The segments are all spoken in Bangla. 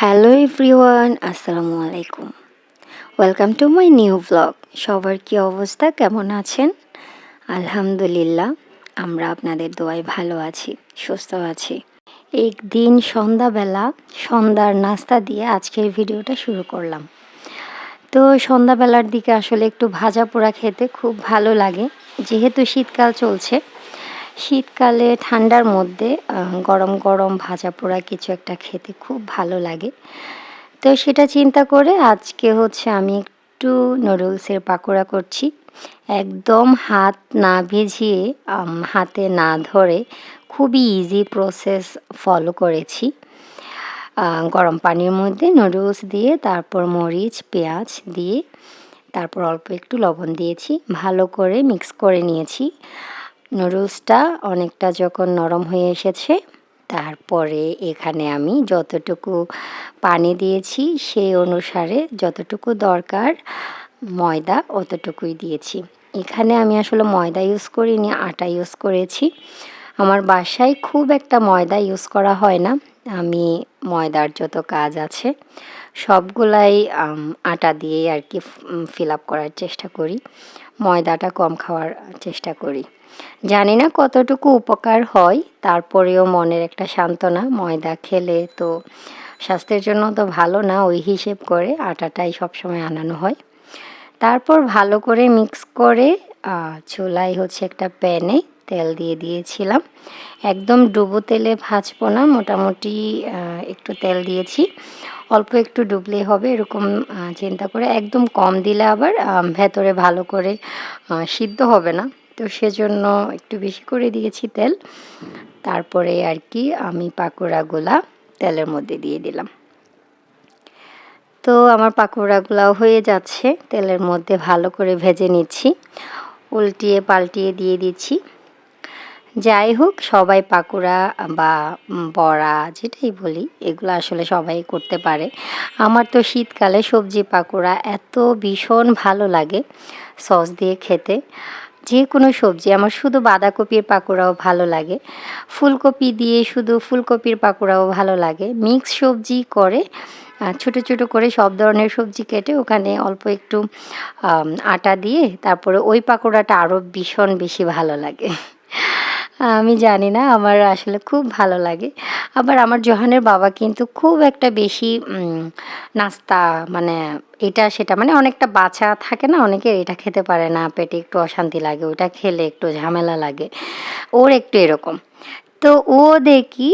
হ্যালো এভরিওয়ান আসসালামু আলাইকুম welcome to my new blog সবার কি অবস্থা? কেমন আছেন? আলহামদুলিল্লাহ, আমরা আপনাদের দোয়ায় ভালো আছি, সুস্থ আছি। একদিন সন্ধ্যাবেলা সন্ধ্যার নাস্তা দিয়ে আজকের ভিডিওটা শুরু করলাম। তো সন্ধ্যাবেলার দিকে আসলে একটু ভাজা পোড়া খেতে খুব ভালো লাগে। যেহেতু শীতকাল চলছে শীতকালে ঠান্ডার মধ্যে গরম গরম ভাজা পোড়া কিছু একটা খেতে খুব ভালো লাগে। তো সেটা চিন্তা করে আজকে হচ্ছে আমি একটু নুডলসের পাকোড়া করছি। একদম হাত না ভিজিয়ে হাতে না ধরে খুবই ইজি প্রসেস ফলো করেছি। গরম পানির মধ্যে নুডলস দিয়ে, তারপর মরিচ, পেঁয়াজ দিয়ে, তারপর অল্প একটু লবণ দিয়েছি। ভালো করে মিক্স করে নিয়েছি। নুডলসটা অনেকটা যখন নরম হয়ে এসেছে, তারপরে এখানে আমি যতটুকু পানি দিয়েছি সেই অনুসারে যতটুকু দরকার ময়দা অতটুকুই দিয়েছি। এখানে আমি আসলে ময়দা ইউজ করিনি, আটা ইউজ করেছি। আমার বাসায় খুব একটা ময়দা ইউজ করা হয় না। আমি ময়দার যত কাজ আছে, সবগুলাই আটা দিয়েই আর কি ফিল আপ করার চেষ্টা করি। ময়দাটা কম খাওয়ার চেষ্টা করি। জানি না কতটুকু উপকার হয়, তারপরেও মনের একটা সান্ত্বনা, ময়দা খেলে তো স্বাস্থ্যের জন্য তো ভালো না, ওই হিসেব করে আটাটাই সবসময় আনানো হয়। তারপর ভালো করে মিক্স করে চুলায় হচ্ছে একটা প্যানে তেল দিয়ে দিয়েছিলাম। একদম ডুবো তেলে ভাজবো না, মোটামুটি একটু তেল দিয়েছি। অল্প একটু ডুবলে হবে, এরকম চিন্তা করে একদম কম দিলে আবার ভেতরে ভালো করে সিদ্ধ হবে না। তো সেজন্য একটু বেশি করে দিয়েছি তেল। তারপরে আর কি আমি পাকোড়াগুলা তেলের মধ্যে দিয়ে দিলাম। তো আমার পাকোড়াগুলাও হয়ে যাচ্ছে, তেলের মধ্যে ভালো করে ভেজে নিচ্ছি। উল্টিয়ে পাল্টিয়ে দিয়ে দিচ্ছি। যাই হোক, সবাই পাকোড়া বা বড়া যেটাই বলি, এগুলো আসলে সবাই করতে পারে। আমার তো শীতকালে সবজি পাকোড়া এত ভীষণ ভালো লাগে সস দিয়ে খেতে। যে কোনো সবজি, আমার শুধু বাঁধাকপির পাকোড়াও ভালো লাগে। ফুলকপি দিয়ে শুধু ফুলকপির পাকোড়াও ভালো লাগে। মিক্স সবজি করে ছোটো ছোটো করে সব ধরনের সবজি কেটে ওখানে অল্প একটু আটা দিয়ে তারপরে ওই পাকোড়াটা আরও ভীষণ বেশি ভালো লাগে। আমি জানি না, আমার আসলে খুব ভালো লাগে। আবার আমার জোহানের বাবা কিন্তু খুব একটা বেশি নাস্তা মানে এটা সেটা মানে অনেকটা বাছা থাকে না অনেকের এটা খেতে পারে না, পেটে একটু অশান্তি লাগে, ওটা খেলে একটু ঝামেলা লাগে। ওর একটু এরকম। তো ও দেখি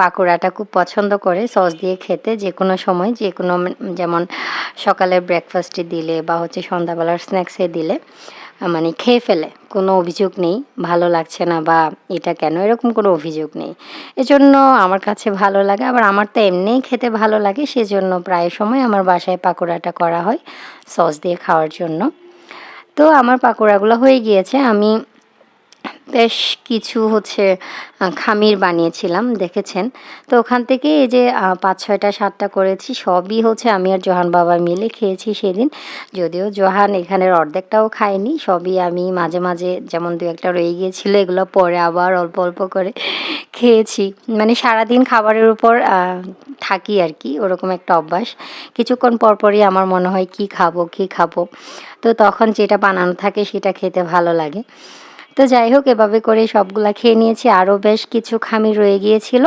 পাকোড়াটা খুব পছন্দ করে, সস দিয়ে খেতে, যে কোনো সময়, যে কোনো, যেমন সকালে ব্রেকফাস্টে দিলে বা হচ্ছে সন্ধ্যাবেলার স্ন্যাক্সে দিলে। মানে খেয়ে ফেলে। কোনো অভিযোগ নেই, ভালো লাগছে না বা এটা কেন? এরকম কোনো অভিযোগ নেই। এজন্য আমার কাছে ভালো লাগে, আবার আমার তো এমনিই খেতে ভালো লাগে, সেজন্য প্রায় সময় আমার বাসায় পাকোড়াটা করা হয়, সস দিয়ে খাওয়ার জন্য। তো আমার পাকোড়াগুলো হয়ে গিয়েছে, আমি বেশ কিছু হচ্ছে খামির বানিয়েছিলাম, দেখেছেন? তো ওখান থেকে এই যে পাঁচ ছয়টা, সাতটা করেছি, সবই হচ্ছে আমি আর জোহান বাবা মিলে খেয়েছি সেদিন। যদিও জোহান এখানের অর্ধেকটাও খায়নি, সবই আমি মাঝে মাঝে যেমন দু একটা রয়ে গিয়েছিল, এগুলো পরে আবার অল্প অল্প করে খেয়েছি। মানে সারাদিন খাবারের উপর থাকি আর কি, ওরকম একটা অভ্যাস। কিছুক্ষণ পরপরই আমার মনে হয় কি খাব কি খাব? তো তখন যেটা বানানো থাকে সেটা খেতে ভালো লাগে। তো যাই হোক, এভাবে করে সবগুলা খেয়ে নিয়েছি। আরও বেশ কিছু খামি রয়ে গিয়েছিল।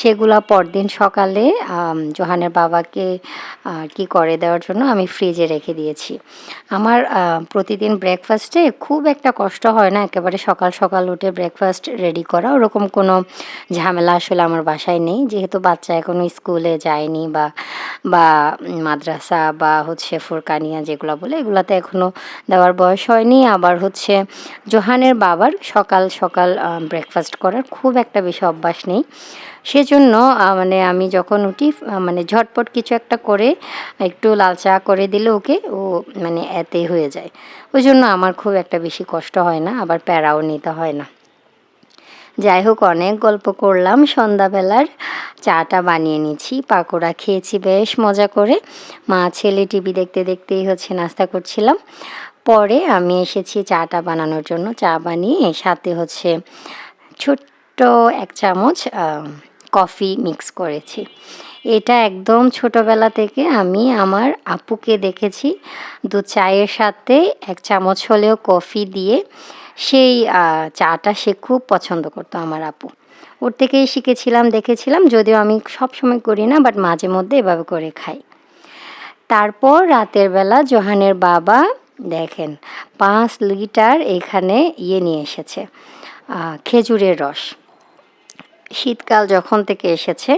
সেগুলা পরদিন সকালে জোহানের বাবাকে কি করে দেওয়ার জন্য আমি ফ্রিজে রেখে দিয়েছি। আমার প্রতিদিন ব্রেকফাস্টে খুব একটা কষ্ট হয় না। একেবারে সকাল সকাল উঠে ব্রেকফাস্ট রেডি করা। ওরকম কোনো ঝামেলা আসলে আমার বাসায় নেই। যেহেতু বাচ্চা এখনও স্কুলে যায়নি বা বা মাদ্রাসা বা হচ্ছে ফুরকানিয়া যেগুলো বলে, এগুলাতে এখনও দেওয়ার বয়স হয়নি। আবার হচ্ছে জোহানের বাবার সকাল সকাল ব্রেকফাস্ট করার খুব একটা বেশি অভ্যাস নেই। সেজন্য মানে আমি যখন উঠি মানে ঝটপট কিছু একটা করে, একটু লাল চা করে দিলে ওকে, ও মানে এতে হয়ে যায়। ওই জন্য আমার খুব একটা বেশি কষ্ট হয় না, আবার প্যারাও নিতে হয় না। যাই হোক, অনেক গল্প করলাম, সন্ধ্যাবেলার চাটা বানিয়ে নিয়েছি পাকোড়া খেয়েছি, বেশ মজা করে। মা, ছেলে টিভি দেখতে দেখতেই হচ্ছে, নাস্তা করছিলাম। পরে আমি এসেছি চাটা বানানোর জন্য। চা বানিয়ে সাথে হচ্ছে ছোট্ট এক চামচ কফি মিক্স করেছি। এটা একদম ছোটবেলা থেকে আমি আমার আপুকে দেখেছি। দু চায়ের সাথে এক চামচ হলেও কফি দিয়ে সেই চাটা সে খুব পছন্দ করতো আমার আপু। ওর থেকেই শিখেছিলাম, দেখেছিলাম, যদিও আমি সব সময় করি না, বাট মাঝে মধ্যে এভাবে করে খাই। তারপর রাতের বেলা জোহানের বাবা দেখেন পাঁচ লিটার এখানে ইয়ে নিয়ে এসেছে খেজুরের রস। শীতকাল যখন থেকে এসেছে,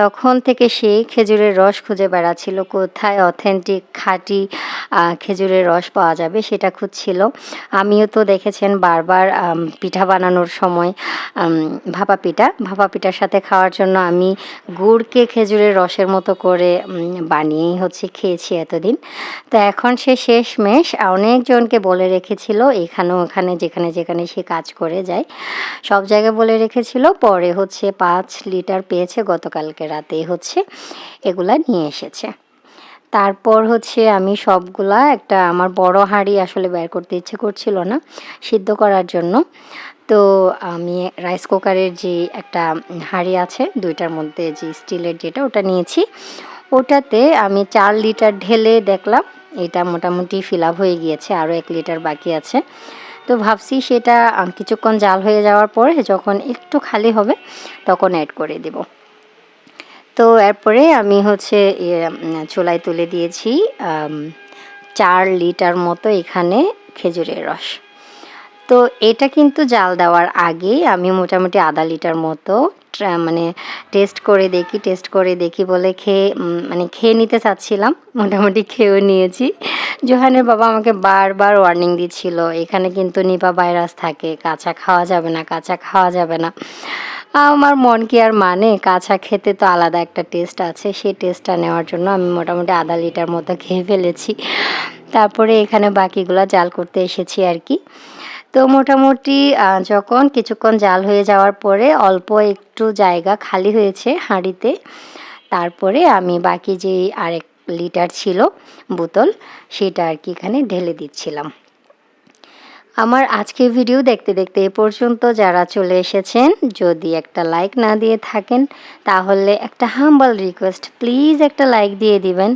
তখন থেকে সেই খেজুরের রস খুঁজে বেড়াচ্ছিল। কোথায় অথেন্টিক খাঁটি খেজুরের রস পাওয়া যাবে সেটা খুঁজছিল। আমিও তো দেখেছেন বারবার পিঠা বানানোর সময় ভাপা পিঠা। ভাপা পিঠার সাথে খাওয়ার জন্য আমি গুড়কে খেজুরের রসের মতো করে বানিয়েই হচ্ছে খেয়েছি এতদিন। তো এখন সে শেষ মেশ অনেকজনকে বলে রেখেছিল এখানে ওখানে, যেখানে যেখানে সে কাজ করে যায়, সব জায়গায় বলে রেখেছিল। পরে হচ্ছে পাঁচ লিটার পেয়েছে গতকালকে রাতেই হচ্ছে, এগুলা নিয়ে এসেছে। তারপর হচ্ছে আমি সবগুলা একটা আমার বড় হাঁড়ি আসলে বের করতে ইচ্ছে করছিল না সিদ্ধ করার জন্য। তো আমি রাইস কুকারের যে একটা হাঁড়ি আছে, দুইটার মধ্যে যে স্টিলের যেটা ওটা নিয়েছি। ওটাতে আমি চার লিটার ঢেলে দেখলাম, এটা মোটামুটি ফিল হয়ে গিয়েছে আরও এক লিটার বাকি আছে। তো ভাবছি সেটা কিছুক্ষণ জাল হয়ে যাওয়ার পরে যখন একটু খালি হবে তখন অ্যাড করে দেব। তো এরপরে আমি হচ্ছে চুলায় তুলে দিয়েছি চার লিটার মতো এখানে খেজুরের রস। তো এটা কিন্তু জাল দেওয়ার আগে আমি মোটামুটি আধা লিটার মতো মানে টেস্ট করে দেখি টেস্ট করে দেখি বলে খেয়ে মানে খেয়ে নিতে চাচ্ছিলাম, মোটামুটি খেয়েও নিয়েছি। জোহানের বাবা আমাকে বারবার ওয়ার্নিং দিচ্ছিল, এখানে কিন্তু নিপা ভাইরাস থাকে, কাঁচা খাওয়া যাবে না, কাঁচা খাওয়া যাবে না। আমার মন কি আর মানে? কাঁচা খেতে তো আলাদা একটা টেস্ট আছে, সেই টেস্টটা নেওয়ার জন্য আমি মোটামুটি আধা লিটার মতো খেয়ে ফেলেছি। তারপরে এখানে বাকিগুলো জাল করতে এসেছি আর কি। তো মোটামুটি যখন কিছুক্ষণ জাল হয়ে যাওয়ার পরে অল্প একটু জায়গা খালি হয়েছে হাঁড়িতে, তারপরে আমি বাকি যে আরেক লিটার ছিল বোতল, সেটা আর কি এখানে ঢেলে দিচ্ছিলাম। আমার আজকের ভিডিও দেখতে দেখতে এ পর্যন্ত যারা চলে এসেছেন, যদি একটা লাইক না দিয়ে থাকেন, তাহলে একটা হাম্বল রিকোয়েস্ট প্লিজ একটা লাইক দিয়ে দিবেন।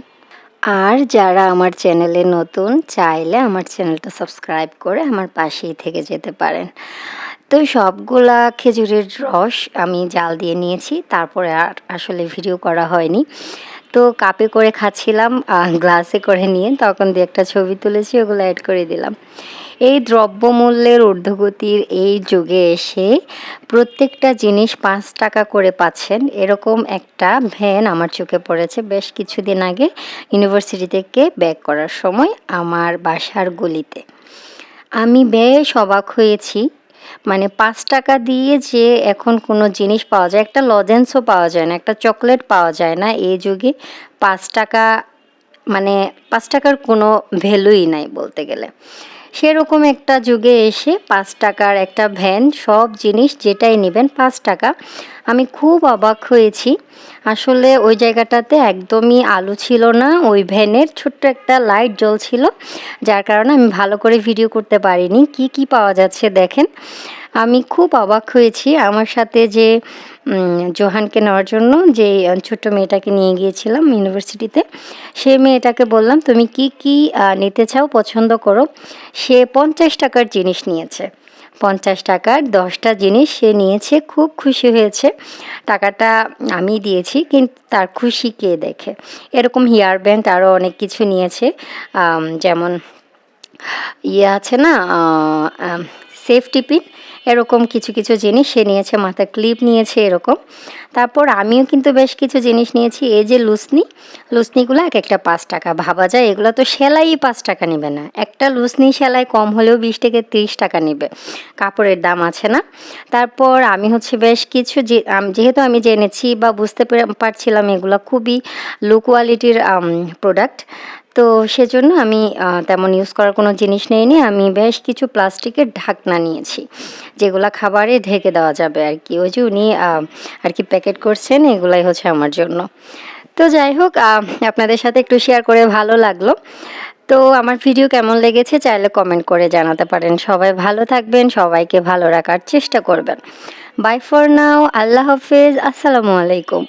আর যারা আমার চ্যানেলে নতুন, চাইলে আমার চ্যানেলটা সাবস্ক্রাইব করে আমার পাশেই থেকে যেতে পারেন। তো সবগুলা খেজুরের রস আমি জাল দিয়ে নিয়েছি, তারপরে আর আসলে ভিডিও করা হয়নি। তো কাপে করে খাচ্ছিলাম গ্লাসে করে নিয়ে, তখন দিয়ে একটা ছবি তুলেছি, ওগুলো অ্যাড করে দিলাম। এই দ্রব্যমূল্যের ঊর্ধ্বগতির এই যুগে এসে প্রত্যেকটা জিনিস পাঁচ টাকা করে পাচ্ছেন। এরকম একটা ভ্যান আমার চোখে পড়েছে। বেশ কিছুদিন আগে ইউনিভার্সিটি থেকে ব্যাক করার সময় আমার বাসার গলিতে। আমি বেশ অবাক হয়েছি। মানে পাঁচ টাকা দিয়ে যে এখন কোনো জিনিস পাওয়া যায়, একটা লজেন্সও পাওয়া যায় না, একটা চকলেট পাওয়া যায় না, এই যুগে পাঁচ টাকা মানে পাঁচ টাকার কোনো ভ্যালুই নাই বলতে গেলে। সেরকম একটা যুগে এসে পাঁচ টাকার একটা ভ্যান, সব জিনিস যেটাই নেবেন পাঁচ টাকা। আমি খুব অবাক হয়েছি। আসলে ওই জায়গাটাতে একদমই আলো ছিল না, ওই ভ্যানের ছোট্ট একটা লাইট জ্বলছিল, যার কারণে আমি ভালো করে ভিডিও করতে পারিনি। কি কি পাওয়া যাচ্ছে দেখেন। আমি খুব অবাক হয়েছি। আমার সাথে যে জোহানকে নেওয়ার জন্য যে ছোট্ট মেয়েটাকে নিয়ে গিয়েছিলাম ইউনিভার্সিটিতে। সেই মেয়েটাকে বললাম, তুমি কি কি নিতে চাও, পছন্দ করো? সে পঞ্চাশ টাকার জিনিস নিয়েছে। পঞ্চাশ টাকার দশটা জিনিস সে নিয়েছে, খুব খুশি হয়েছে। টাকাটা আমি দিয়েছি, কিন্তু তার খুশি কে দেখে? এরকম হেয়ার ব্যান্ড আরও অনেক কিছু নিয়েছে যেমন ইয়ে আছে না সেফটি পিন এরকম কিছু কিছু জিনিস সে নিয়েছে, মাথার ক্লিপ নিয়েছে এরকম। তারপর আমিও কিন্তু বেশ কিছু জিনিস নিয়েছি, এই যে লুসনি, লুসনিগুলো এক একটা পাঁচ টাকা, ভাবা যায়, এগুলো তো সেলাই পাঁচ টাকা নেবে না। একটা লুসনি সেলাই কম হলেও বিশ থেকে তিরিশ টাকা নেবে, কাপড়ের দাম আছে না। তারপর আমি হচ্ছে বেশ কিছু যেহেতু আমি জেনেছি বা বুঝতে পারছিলাম এগুলো খুবই লো কোয়ালিটির প্রোডাক্ট তো সেজন্য আমি তেমন ইউজ করার কোনো জিনিস নেইনি। আমি বেশ কিছু প্লাস্টিকের ঢাকনা নিয়েছি, যেগুলো খাবারে ঢেকে দেওয়া যাবে আর কি। ওই যে উনি আর কি প্যাকেট করছেন, এগুলাই হচ্ছে আমার জন্য। তো যাই হোক আপনাদের সাথে একটু শেয়ার করে ভালো লাগল। তো আমার ভিডিও কেমন লেগেছে চাইলে কমেন্ট করে জানাতে পারেন। সবাই ভালো থাকবেন, সবাইকে ভালো রাখার চেষ্টা করবেন। বাই ফর নাও আল্লাহ হাফেজ, আসসালামু আলাইকুম।